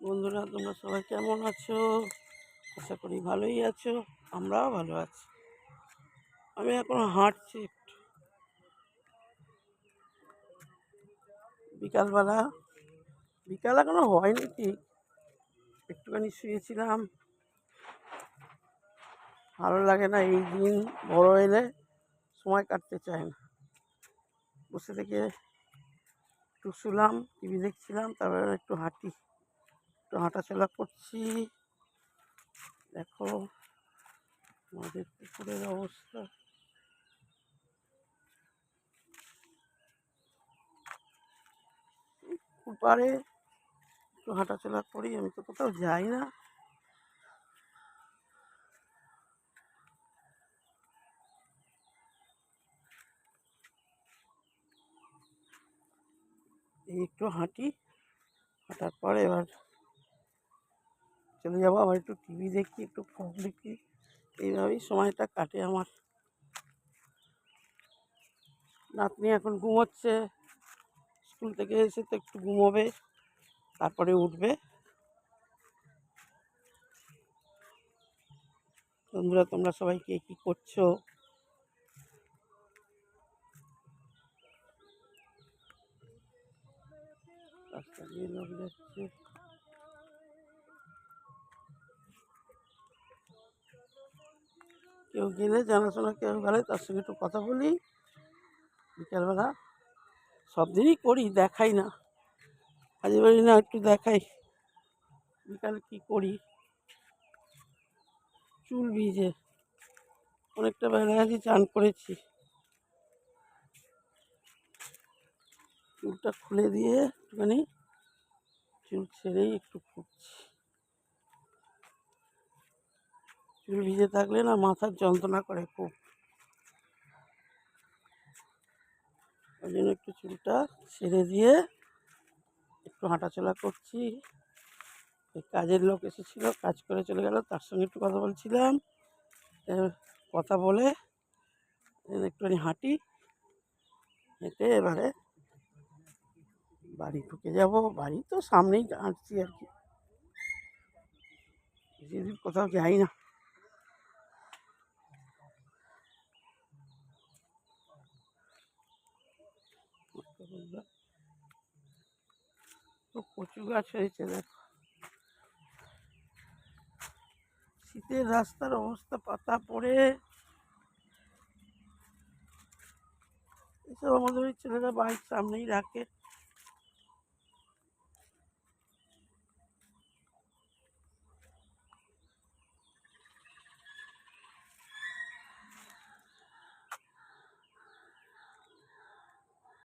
বন্ধুরা, তোমরা সবাই কেমন আছো? আশা করি ভালোই আছো, আমরাও ভালো আছি। আমি এখন হাঁটছি একটু বিকালবেলা, বিকাল এখনও হয়নি ঠিক। একটুখানি শুয়েছিলাম। ভালো লাগে না এই দিন, বড় এলে সময় কাটতে চায় না। বসে থেকে একটু শুলাম, টিভি দেখছিলাম, তারপরে একটু হাঁটি। একটু হাঁটাচলা করছি। দেখো আমাদের পুকুরের অবস্থা। পাড়ে একটু হাঁটাচলা করি, আমি তো কোথাও যাই না। একটু হাঁটি, হাঁটার পরে এবার চলে যাব, আবার একটু টিভি দেখি, একটু ফোন দেখি। এইভাবেই সময়টা কাটে আমার। নাতনি এখন ঘুমোচ্ছে। স্কুল থেকে এসে তো একটু ঘুমোবে, তারপরে উঠবে। বন্ধুরা, তোমরা সবাই কে কী করছ? রাস্তা দিয়ে লোক যাচ্ছে। কেউ গেলে জানাশোনা, কেউ গেলে তার সঙ্গে একটু কথা বলি। বিকালবেলা সব দিনই করি, দেখাই না। কাজে বাড়ি না, একটু দেখাই। বিকালে কী করি? চুল ভিজে অনেকটা বেলা আছি চান করেছি। চুলটা খুলে দিয়ে একটুখানি, চুল ছেড়েই একটু ফুটছি চুল ভিজে থাকলে না মাথার যন্ত্রণা করে খুব। ওই জন্য একটু চুলটা ছেড়ে দিয়ে একটু হাঁটাচলা করছি। কাজের লোক এসেছিল, কাজ করে চলে গেল, তার সঙ্গে একটু কথা বলছিলাম। কথা বলে একটুখানি হাঁটি, হেঁটে এবারে বাড়ি ঢুকে যাব। বাড়ি তো সামনেই হাঁটছি আর কি। কোথাও যাই না। তো কচু গাছ হয়েছে, দেখো। শীতের রাস্তার অবস্থা, পাতা পড়ে। এসব আমাদের ওই ছেলেরা বাইক সামনেই রাখে।